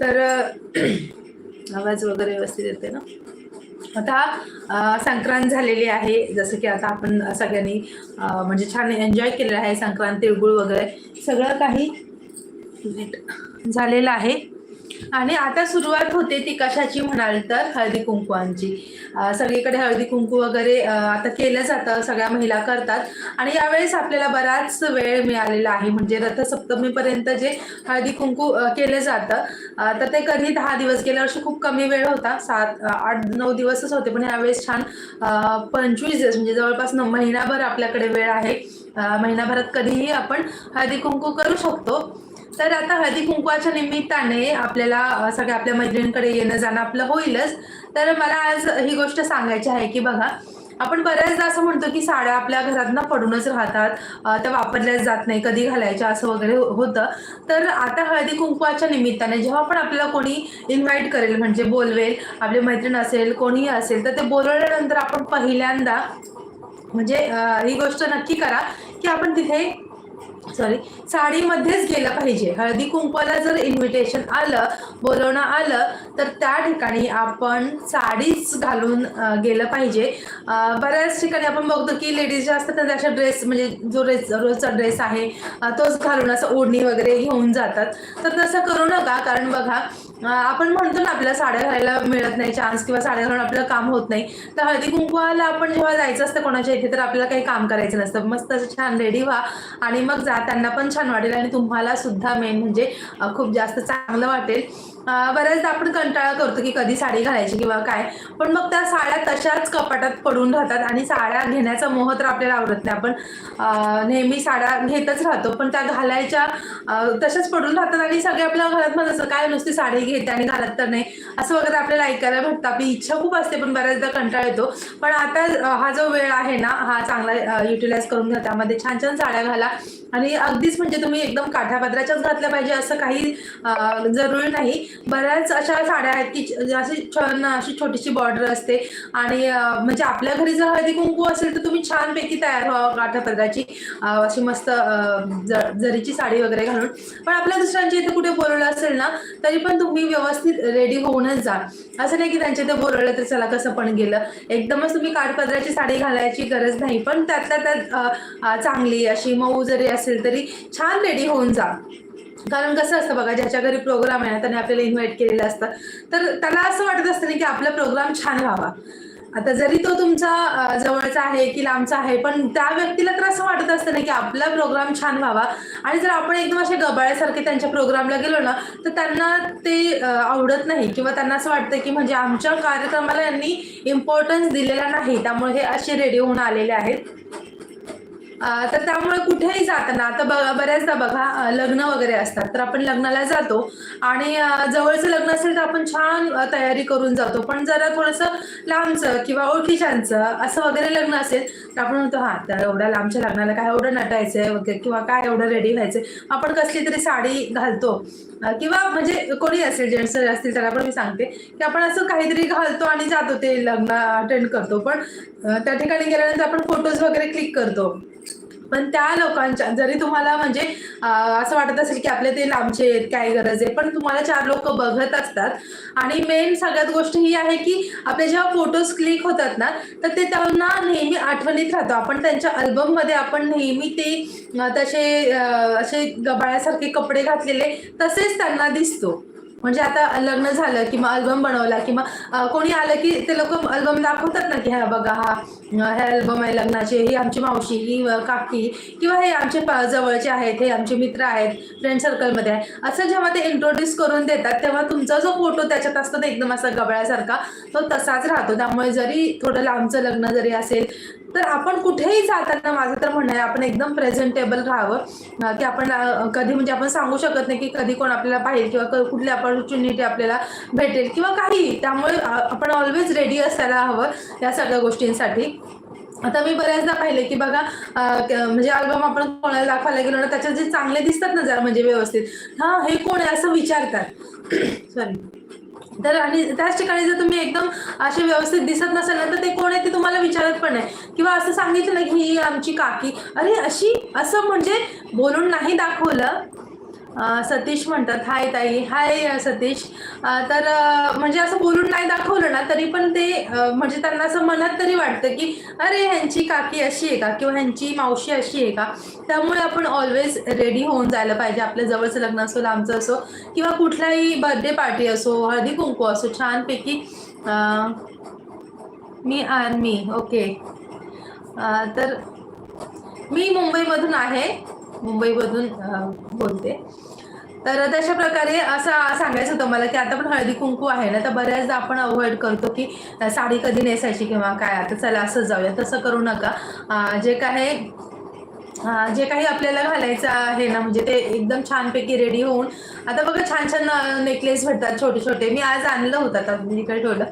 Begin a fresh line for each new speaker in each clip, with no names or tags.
तर आवाज वगैरे व्यवस्थित येते ना? आता संक्रांत झालेली आहे. जसं की आता आपण सगळ्यांनी म्हणजे छान एन्जॉय केलेलं आहे संक्रांत तिळगुळ वगैरे. सगळं काही झालेलं आहे. आणि आता सुरुवात होते ती कशाची म्हणाल तर हळदी कुंकवांची. सगळीकडे हळदी कुंकू वगैरे आता केलं जातं सगळ्या महिला करतात. आणि यावेळेस आपल्याला बराच वेळ मिळालेला आहे. म्हणजे रथसप्तमीपर्यंत जे हळदी कुंकू केलं जातं तर ते कधी दहा दिवस गेल्या वर्षी खूप कमी वेळ होता. सात आठ नऊ दिवसच होते. पण यावेळेस छान पंचवीस दिवस म्हणजे जवळपास महिनाभर आपल्याकडे वेळ आहे. महिनाभरात कधीही आपण हळदी कुंकू करू शकतो. तर आता हळदी कुंकवाच्या निमित्ताने आपल्याला सगळ्या आपल्या मैत्रिणींकडे येणं जाणं आपलं होईलच. तर मला आज ही गोष्ट सांगायची आहे की बघा आपण बऱ्याचदा असं म्हणतो की साड्या आपल्या घरात ना पडूनच राहतात त्या वापरल्याच जात नाही कधी घालायच्या असं वगैरे हो-, होतं. तर आता हळदी कुंकवाच्या निमित्ताने जेव्हा पण आपल्याला कोणी इन्व्हाइट करेल म्हणजे बोलवेल आपली मैत्रीण असेल कोणीही असेल तर ते बोलवल्यानंतर आपण पहिल्यांदा म्हणजे ही गोष्ट नक्की करा की आपण तिथे सॉरी साडीमध्येच गेलं पाहिजे. हळदी कुंकवाला जर इन्व्हिटेशन आलं बोलवणं आलं तर त्या ठिकाणी आपण साडीच घालून गेलं पाहिजे. बऱ्याच ठिकाणी आपण बघतो की लेडीज ज्या असतात त्यांना अशा ड्रेस म्हणजे जो रेस रोजचा ड्रेस आहे तोच घालून असं ओढणी वगैरे घेऊन जातात. तर तसं करू नका कारण बघा आपण म्हणतो ना आपल्याला साड्या घालायला मिळत नाही चान्स किंवा साड्या घालून आपलं काम होत नाही. तर हळदी कुंकवाला आपण जेव्हा जायचं असतं कोणाच्या इथे तर आपल्याला काही काम करायचं नसतं. मस्त असं छान रेडी व्हा. आणि मग जा त्यांना पण छान वाटेल आणि तुम्हाला सुद्धा मेन म्हणजे खूप जास्त चांगलं वाटेल. बऱ्याचदा आपण कंटाळा करतो की कधी साडी घालायची किंवा काय. पण मग त्या साड्या तशाच कपाटात पडून राहतात आणि साड्या घेण्याचा मोह तर आपल्याला आवडत नाही. आपण नेहमी साड्या घेतच राहतो पण त्या घालायच्या तशाच पडून राहतात आणि सगळे आपल्या घरात मग असं काय नुसती साडी घेते आणि घालत तर नाही. असं वगैरे आपल्याला ऐकायला भेटतं. आपली इच्छा खूप असते पण बऱ्याचदा कंटाळा येतो. पण आता हा जो वेळ आहे ना हा चांगला युटिलाइज करून घ्या. त्यामध्ये छान छान साड्या घाला आणि अगदीच म्हणजे तुम्ही एकदम काठापदराच्याच घातल्या पाहिजे असं काही जरुरी नाही. बऱ्याच अशा साड्या आहेत की अशी छान अशी छोटीशी बॉर्डर असते. आणि म्हणजे आपल्या घरी जर हळदी कुंकू असेल तर तुम्ही छानपैकी तयार व्हा काठापदराची अशी मस्त जरीची साडी वगैरे घालून. पण आपल्या दुसऱ्यांच्या इथे कुठे बोलवलं असेल ना तरी पण तुम्ही व्यवस्थित रेडी होऊनच जा. असं नाही की त्यांच्या इथे बोलवलं तर चला कसं पण गेलं. एकदमच तुम्ही काठपदराची साडी घालायची गरज नाही. पण त्यातल्या त्यात चांगली अशी मऊ जरी असेल तरी छान रेडी होऊन जा. कारण कसं असतं बघा ज्याच्या घरी प्रोग्राम आहे ना त्याने आपल्याला इन्व्हाइट केलेलं असतं. तर त्याला असं वाटत असतं ना की आपला प्रोग्राम छान व्हावा. आता जरी तो तुमचा जवळचा आहे की लांबचा आहे पण त्या व्यक्तीला तर असं वाटत असतं ना की आपला प्रोग्राम छान व्हावा. आणि जर आपण एकदम असे गबाळ्यासारखे त्यांच्या प्रोग्रामला गेलो ना तर त्यांना ते आवडत नाही. किंवा त्यांना असं वाटतं की म्हणजे आमच्या कार्यक्रमाला यांनी इम्पॉर्टन्स दिलेला नाही. त्यामुळे हे असे रेडी होऊन आलेले आहेत. तर त्यामुळे कुठेही जाताना आता बघा बऱ्याचदा बघा लग्न वगैरे असतात तर आपण लग्नाला जातो आणि जवळचं लग्न असेल तर आपण छान तयारी करून जातो. पण जरा थोडंसं लांबचं किंवा ओळखीच्यांचं असं वगैरे लग्न असेल तर आपण म्हणतो हां तर एवढ्या लांबच्या लग्नाला काय एवढं नटायचंय वगैरे किंवा काय एवढं रेडी व्हायचंय? आपण कसली तरी साडी घालतो. किंवा म्हणजे कोणी असेल जेंट्स असतील त्याला पण मी सांगते की आपण असं काहीतरी घालतो आणि जातो ते लग्न अटेंड करतो. पण त्या ठिकाणी गेल्यानंतर आपण फोटोज वगैरे क्लिक करतो. पण त्या लोकांच्या जरी तुम्हाला म्हणजे असं वाटत असेल की आपले ते लांबचे आहेत काय गरज आहे पण तुम्हाला चार लोक बघत असतात. आणि मेन सगळ्यात गोष्ट ही आहे की आपले जेव्हा फोटोज क्लिक होतात ना तर ते त्यांना नेहमी आठवणीत राहतो. आपण त्यांच्या अल्बममध्ये आपण नेहमी ते तसे असे गबाळ्यासारखे कपडे घातलेले तसेच त्यांना दिसतो. म्हणजे आता लग्न झालं किंवा अल्बम बनवला किंवा कोणी आलं की ते लोक अल्बम दाखवतात ना की हा बघा हा हे अल्बम आहे लग्नाचे ही आमची मावशी ही काकी किंवा हे आमचे जवळचे आहेत हे आमचे मित्र आहेत फ्रेंड सर्कलमध्ये आहे. असं जेव्हा ते इंट्रोड्यूस करून देतात तेव्हा तुमचा जो फोटो त्याच्यात असतो ना एकदम असा गबळ्यासारखा तो तसाच राहतो. त्यामुळे जरी थोडं लांबचं लग्न जरी असेल तर आपण कुठेही जाताना माझं तर म्हणणं आहे आपण एकदम प्रेझेंटेबल राहावं. की आपण कधी म्हणजे आपण सांगू शकत नाही की कधी कोण आपल्याला पाहिजे किंवा कुठली अपॉर्च्युनिटी आपल्याला भेटेल किंवा काही. त्यामुळे आपण ऑलवेज रेडी असायला हवं या सगळ्या गोष्टींसाठी. आता मी बऱ्याचदा पाहिले की बघा म्हणजे अल्बम आपण कोणाला दाखवायला गेलो ना त्याच्यात जे चांगले दिसतात ना जरा म्हणजे व्यवस्थित हा हे कोण आहे असं विचारतात. सॉरी तर आणि त्याच ठिकाणी जर तुम्ही एकदम असे व्यवस्थित दिसत नसेल ना तर ते कोण आहे ते तुम्हाला विचारत पण नाही. किंवा असं सांगितलं ना की ही आमची काकी अरे अशी असं म्हणजे बोलून नाही दाखवलं सतीश म्हणतात हाय ताई हाय सतीश. तर म्हणजे असं बोलून नाही दाखवलं ना तरी पण ते म्हणजे त्यांना असं मनात तरी वाटतं की अरे ह्यांची काकी अशी आहे का? किंवा ह्यांची मावशी अशी आहे का? त्यामुळे आपण ऑलवेज रेडी होऊन जायला पाहिजे. आपल्या जवळचं लग्न असो लांबचं असो किंवा कुठलाही बर्थडे पार्टी असो हळदी कुंकू असो छानपैकी मी आर्मी ओके तर मी मुंबईमधून आहे. मुंबईमधून बोलते. तर तशा प्रकारे असं सांगायचं होतं मला की आता पण हळदी कुंकू आहे ना तर बऱ्याचदा आपण अवॉइड करतो की साडी कधी नेसायची किंवा काय आता चला असं जाऊया तसं करू नका. जे काय जे काही आपल्याला घालायचं आहे ना म्हणजे ते एकदम छानपैकी रेडी होऊन आता बघा छान छान नेकलेस भेटतात छोटे छोटे मी आज आणलं होतं आता मी इकडे ठेवलं.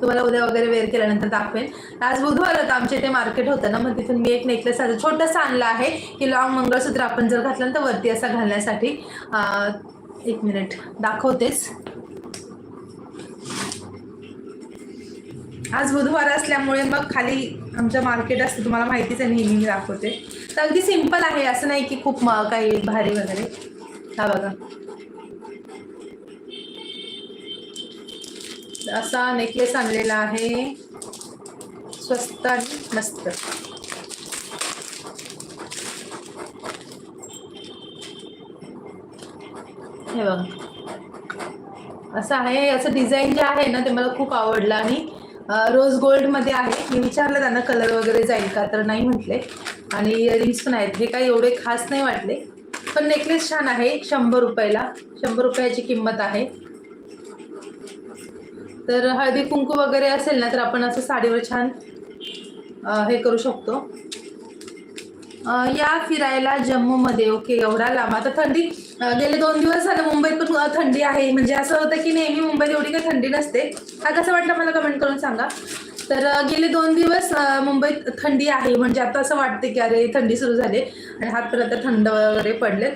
तुम्हाला उद्या वगैरे वेअर केल्यानंतर दाखवेन. आज बुधवार होतं आमच्या इथे मार्केट होतं ना मग तिथून मी एक नेकलेस आज छोटंसं आणलं आहे की लॉंग मंगळसूत्र आपण जर घातलं तर वरती असा घालण्यासाठी एक मिनिट दाखवतेच. आज बुधवार असल्यामुळे मग खाली आमचं मार्केट असतं तुम्हाला माहितीच आहे नेहमी मी दाखवते. तर अगदी सिंपल आहे असं नाही की खूप काही भारी वगैरे. हा बघा. असा नेकलेस आणलेला आहे. स्वस्त आणि मस्त. हे बघा. असं आहे असं डिझाईन जे आहे ना ते मला खूप आवडलं आणि रोज गोल्डमध्ये आहे. मी विचारलं त्यांना कलर वगैरे जाईल का तर नाही म्हटले. आणि इयरिंग्स पण आहेत. हे काही एवढे खास नाही वाटले. पण नेकलेस छान आहे शंभर रुपयाला. शंभर रुपयाची किंमत आहे. तर हळदी कुंकू वगैरे असेल ना तर आपण असं साडीवर छान हे करू शकतो. या फिरायला जम्मूमध्ये ओके एवढा लांब. आता थंडी गेले दोन दिवस झालं मुंबईत पण थंडी आहे. म्हणजे असं होतं की नेहमी मुंबईत एवढी काही थंडी नसते. हा कसं वाटलं मला कमेंट करून सांगा. तर गेले दोन दिवस मुंबईत थंडी आहे. म्हणजे आता असं वाटते की अरे थंडी सुरू झाली. आणि हातपर्यंत थंड वगैरे पडलेत.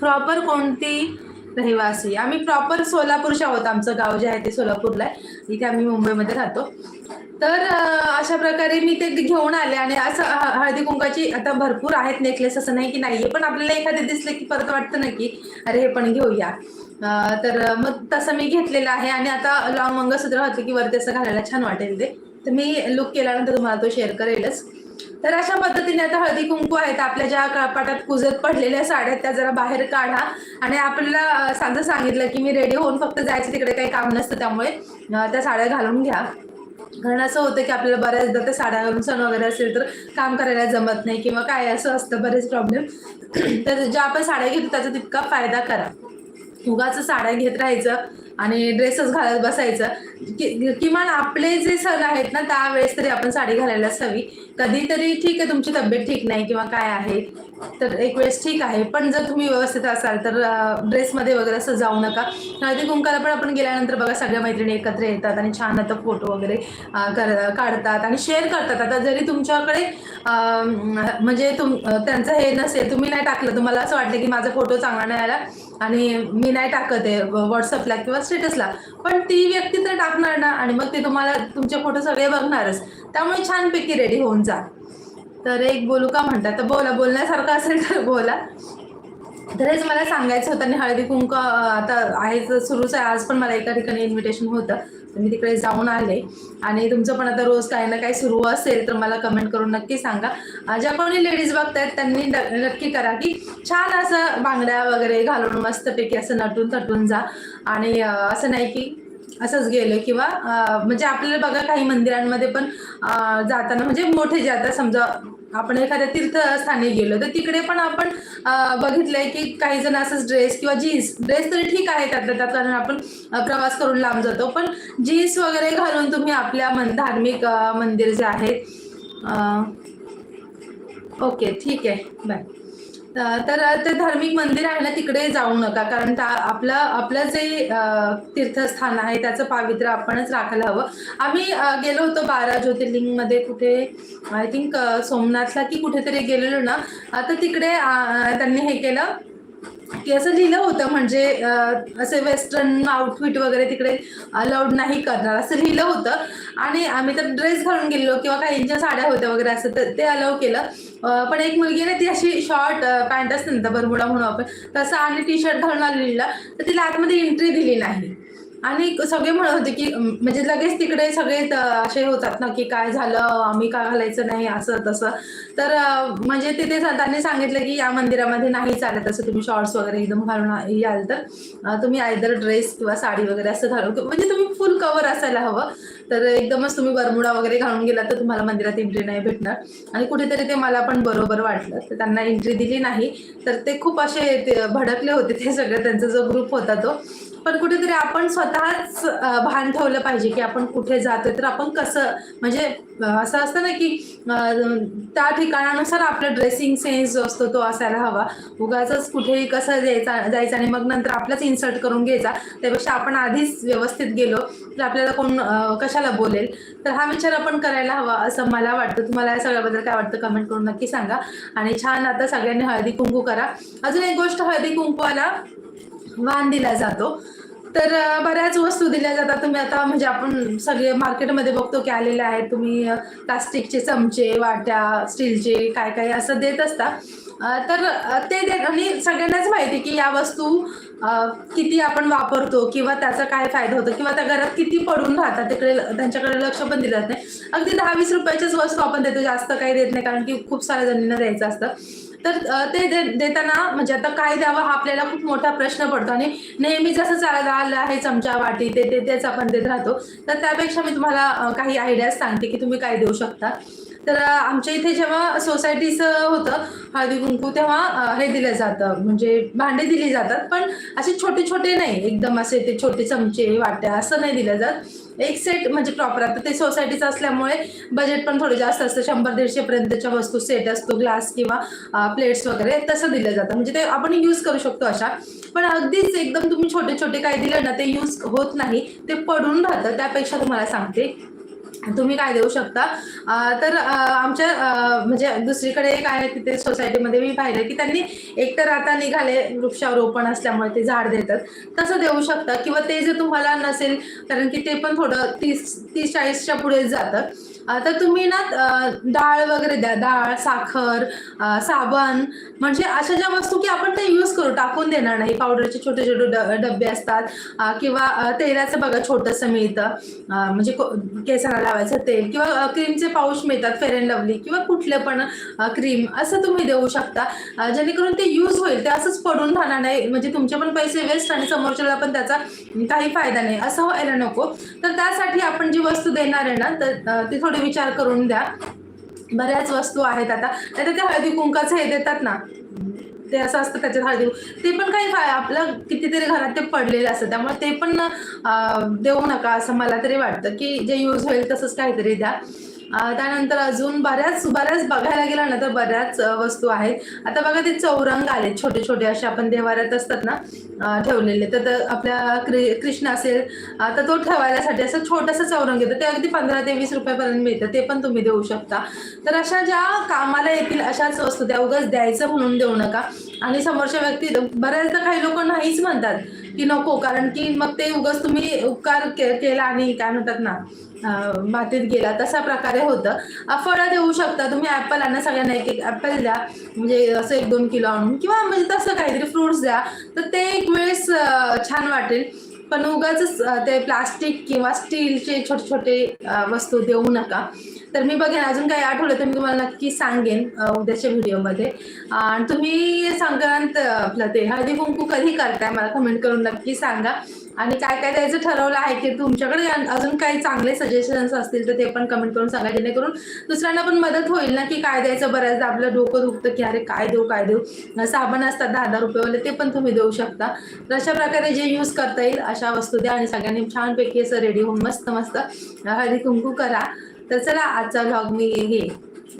प्रॉपर कोणती रहिवासी. आम्ही प्रॉपर सोलापूरच्या आहोत. आमचं गाव जे आहे ते सोलापूरला आहे. इथे आम्ही मुंबईमध्ये राहतो. तर अशा प्रकारे मी ते घेऊन आले आणि असं हळदी कुंकाची आता भरपूर आहेत नेकलेस असं नाही की नाहीये पण आपल्याला एखादे दिसले की परत वाटतं ना की अरे हे पण घेऊया. तर मग तसं मी घेतलेलं आहे आणि आता लॉंग मंगळसूत्र होतं की वरती असं घालायला छान वाटेल ते. तर मी लुक केल्यानंतर तुम्हाला तो शेअर करेलच. तर अशा पद्धतीने आता हळदी कुंकू आहेत. आपल्या ज्या कपाटात कुजत पडलेल्या साड्या आहेत त्या जरा बाहेर काढा. आणि आपल्याला अं, साधं सांगितलं की मी रेडी होऊन फक्त जायचं. तिकडे काही काम नसतं त्यामुळे त्या साड्या घालून घ्या. कारण असं होतं की आपल्याला बऱ्याचदा त्या साड्या घालून सण वगैरे असेल तर काम करायला जमत नाही किंवा काय असं असतं बरेच प्रॉब्लेम तर ज्या आपण साड्या घेतो त्याचा तितका फायदा करा. उगाच साड्या घेत राहायचं आणि ड्रेसच घालत बसायचं. कि किमान आपले जे सण आहेत ना त्यावेळेस तरी आपण साडी घालायलाच हवी. कधीतरी ठीक आहे तुमची तब्येत ठीक नाही किंवा काय आहे तर एक वेळेस ठीक आहे. पण जर तुम्ही व्यवस्थित असाल तर ड्रेसमध्ये वगैरे असं जाऊ नका. हळदी कुंकाला पण आपण गेल्यानंतर बघा सगळ्या मैत्रिणी एकत्र येतात आणि छान आता फोटो वगैरे कर काढतात आणि शेअर करतात. आता जरी तुमच्याकडे म्हणजे तुम त्यांचं हे नसेल तुम्ही नाही टाकलं तुम्हाला असं वाटलं की माझा फोटो चांगला नाही आला आणि मी नाही टाकत आहे व्हॉट्सअपला किंवा स्टेटसला. पण ती व्यक्ती तर टाकणार ना आणि मग ते तुम्हाला तुमचे फोटो सगळे बघणारच. त्यामुळे छानपैकी रेडी होऊन जा. तर एक बोलू का म्हणतात तर बोला बोलण्यासारखं असेल तर बोला. तर हेच मला सांगायचं होतं आणि हळदी कुंक आता आहे सुरूच आहे. आज पण मला एका ठिकाणी इन्व्हिटेशन होतं. मी तिकडे जाऊन आले. आणि तुमचं पण आता रोज काही ना काही सुरू असेल तर मला कमेंट करून नक्की सांगा. ज्या कोणी लेडीज बघतायत त्यांनी नक्की करा की छान असं बांगड्या वगैरे घालून मस्तपैकी असं नटून थटून जा. आणि असं नाही की असंच गेलं किंवा म्हणजे आपल्याला बघा काही मंदिरांमध्ये पण जाताना म्हणजे मोठे जे आता समजा आपण एखाद्या तीर्थस्थानी गेलो तर तिकडे पण आपण बघितलंय की काही जण असंच ड्रेस किंवा जीन्स ड्रेस तरी ठीक आहे त्यातल्या त्यात कारण आपण प्रवास करून लांब जातो. पण जीन्स वगैरे घालून तुम्ही आपल्या मन धार्मिक मंदिर जे आहेत ओके ठीक आहे. बाय तर ते धार्मिक मंदिर आहे ना तिकडे जाऊ नका. कारण आपलं आपलं जे तीर्थस्थान आहे त्याचं पावित्र्य आपणच राखायला हवं. आम्ही गेलो होतो बारा ज्योतिर्लिंगमध्ये कुठे आय थिंक सोमनाथला की कुठेतरी गेलेलो ना. आता तिकडे त्यांनी हे केलं की असं लिहिलं होतं म्हणजे असे वेस्टर्न आउटफिट वगैरे तिकडे अलाउड नाही करणार असं लिहिलं होतं. आणि आम्ही तर ड्रेस घालून गेलो किंवा काहींच्या साड्या होत्या वगैरे असं तर ते अलाव केलं. पण एक मुलगी ना ती अशी शॉर्ट पॅन्ट असते ना बरमुडा म्हणून आपण तसं आणि टी शर्ट घालून आलेला तर तिला आतमध्ये एंट्री दिली नाही. आणि सगळे म्हणत होते की म्हणजे लगेच तिकडे सगळे असे होतात ना की काय झालं आम्ही काय घालायचं नाही असं तसं. तर म्हणजे तिथे त्यांनी सांगितलं की या मंदिरामध्ये नाही चालत असं तुम्ही शॉर्ट्स वगैरे एकदम घालून याल तर. तुम्ही आयदर ड्रेस किंवा साडी वगैरे असं घालून म्हणजे तुम्ही फुल कवर असायला हवं. तर एकदमच तुम्ही बरमुडा वगैरे घालून गेला तर तुम्हाला मंदिरात एंट्री नाही भेटणार. आणि कुठेतरी ते मला पण बरोबर वाटलं. तर त्यांना एंट्री दिली नाही. तर ते खूप असे भडकले होते ते सगळे. त्यांचा जो ग्रुप होता तो. पण कुठेतरी आपण स्वतःच भान ठेवलं पाहिजे की आपण कुठे जातोय. तर आपण कसं म्हणजे असं असतं ना की त्या ठिकाणानुसार आपला ड्रेसिंग सेन्स जो असतो तो असायला हवा. उगाच कुठेही कसा जायचा जायचा आणि मग नंतर आपलाच इन्सर्ट करून घ्यायचा. त्यापेक्षा आपण आधीच व्यवस्थित गेलो तर आपल्याला कोण कशाला बोलेल? तर हा विचार आपण करायला हवा असं मला वाटतं. तुम्हाला या सगळ्याबद्दल काय वाटतं कमेंट करून नक्की सांगा. आणि छान आता सगळ्यांनी हळदी कुंकू करा. अजून एक गोष्ट हळदी कुंकवाला वाण दिला जातो. तर बऱ्याच वस्तू दिल्या जातात. तुम्ही आता म्हणजे आपण सगळे मार्केटमध्ये बघतो की आलेले आहेत. तुम्ही प्लास्टिकचे चमचे वाट्या स्टीलचे काय काय असं देत असता. तर ते देत आणि सगळ्यांनाच माहिती की या वस्तू किती आपण वापरतो किंवा त्याचा काय फायदा होतो किंवा त्या घरात किती पडून राहतात तिकडे त्यांच्याकडे लक्ष पण दिलं जात नाही. अगदी दहा वीस रुपयाच्याच वस्तू आपण देतो. जास्त काही देत नाही कारण की खूप साऱ्या जणींना द्यायचं असतं. तर ते दे- देताना म्हणजे आता काय द्यावं हा आपल्याला खूप मोठा प्रश्न पडतो आणि नेहमी जसं चालत आलं आहे चमचा वाटी ते ते तेच आपण देत राहतो. तर त्यापेक्षा मी तुम्हाला काही आयडियाज सांगते की तुम्ही काय देऊ शकता. तर आमच्या इथे जेव्हा सोसायटीचं होतं हळदी कुंकू तेव्हा हे दिलं जातं. म्हणजे भांडे दिली जातात पण असे छोटे छोटे नाही. एकदम असे ते छोटे चमचे वाट्या असं नाही दिलं जात. एक सेट म्हणजे प्रॉपर आता ते सोसायटीचं असल्यामुळे बजेट पण थोडं जास्त असतं. शंभर दीडशे पर्यंतच्या वस्तू सेट असतो ग्लास किंवा प्लेट्स वगैरे तसं दिलं जातं. म्हणजे ते आपण यूज करू शकतो अशा. पण अगदीच एकदम तुम्ही छोटे छोटे काय दिलं ना ते यूज होत नाही. ते पडून राहतं. त्यापेक्षा तुम्हाला सांगते. तुम्ही काय देऊ शकता. तर आमच्या म्हणजे दुसरीकडे काय आहे तिथे सोसायटीमध्ये मी पाहिलं की त्यांनी एकतर आता निघाले वृक्षारोपण असल्यामुळे ते झाड देतात. तसं देऊ शकता किंवा ते जर तुम्हाला नसेल कारण की ते पण थोडं तीस तीस चाळीसच्या पुढे जातं. तर तुम्ही ना डाळ वगैरे द्या. डाळ साखर साबण म्हणजे अशा ज्या वस्तू की आपण ते यूज करू टाकून देणार नाही. पावडरचे छोटे छोटे डब्बे डबे असतात. किंवा तेलाचं बघा छोटंसं मिळतं. म्हणजे केसराला लावायचं तेल किंवा क्रीमचे पाऊच मिळतात फेअर अँड लवली किंवा कुठले पण क्रीम असं तुम्ही देऊ शकता. जेणेकरून ते यूज होईल ते असंच पडून राहणार नाही. म्हणजे तुमचे पण पैसे वेस्ट आणि समोरच्याला पण त्याचा काही फायदा नाही. असं व्हायला नको. तर त्यासाठी आपण जी वस्तू देणार आहे ना तर ते थोडे विचार करून द्या. बऱ्याच वस्तू आहेत आता. नाही ते हळदी कुंकाचं हे देतात ना. ते असं असतं त्याच्यात हळदी ते पण काही आपलं कितीतरी घरात ते पडलेलं असतं. त्यामुळे ते पण देऊ नका असं मला तरी वाटतं की जे यूज होईल तसंच काहीतरी द्या. त्यानंतर अजून बऱ्याच बऱ्याच बघायला गेला ना तर बऱ्याच वस्तू आहेत. आता बघा ते चौरंग आले छोटे छोटे असे आपण देवाऱ्यात असतात ना ठेवलेले. तर आपल्या कृष्ण असेल तर तो ठेवायसाठी असं छोटंसं चौरंग येतं. ते अगदी पंधरा ते वीस रुपयापर्यंत मिळतं. ते पण तुम्ही देऊ शकता. तर अशा ज्या कामाला येतील अशाच वस्तू त्या उगाच द्यायचं म्हणून देऊ नका. आणि समोरच्या व्यक्ती बऱ्याचदा काही लोक नाहीच म्हणतात. की नको कारण की मग ते उगाच तुम्ही उपकार के- केला आणि काय म्हणतात ना मातीत गेला तशा प्रकारे होतं. अं, फळं देऊ शकता तुम्ही ॲपल आणा सगळ्यांना एक एक ॲपल द्या म्हणजे असं एक दोन किलो आणून किंवा म्हणजे तसं काहीतरी फ्रुट्स द्या तर ते एक वेळेस छान वाटेल. पण उगाच ते प्लास्टिक किंवा स्टीलचे छोटे छोटे वस्तू देऊ नका. तर मी बघेन अजून काही आठवलं तर मी तुम्हाला नक्की सांगेन उद्याच्या व्हिडिओमध्ये. आणि तुम्ही संक्रांत आपलं ते हळदी कुंकू कधी करताय? मला कमेंट करून नक्की सांगा. आणि काय काय द्यायचं ठरवलं आहे की तुमच्याकडे अजून काही चांगले सजेशन्स असतील तर ते पण कमेंट करून सांगा जेणेकरून दुसऱ्यांना पण मदत होईल ना की काय द्यायचं? बऱ्याचदा आपलं डोकं दुखतं की अरे काय देऊ काय देऊ? साबण असतात दहा दहा रुपयेवाले ते पण तुम्ही देऊ शकता. तर अशा प्रकारे जे यूज करता येईल अशा वस्तू द्या आणि सगळ्यांनी छानपैकी असं रेडी होऊन मस्त मस्त हळदी कुंकू करा. तर चला आजचा व्लॉग मी हे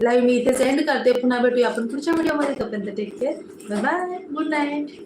लाईव्ह मी इथे सेंड करते. पुन्हा भेटूया आपण पुढच्या व्हिडिओमध्ये तोपर्यंत take care bye good night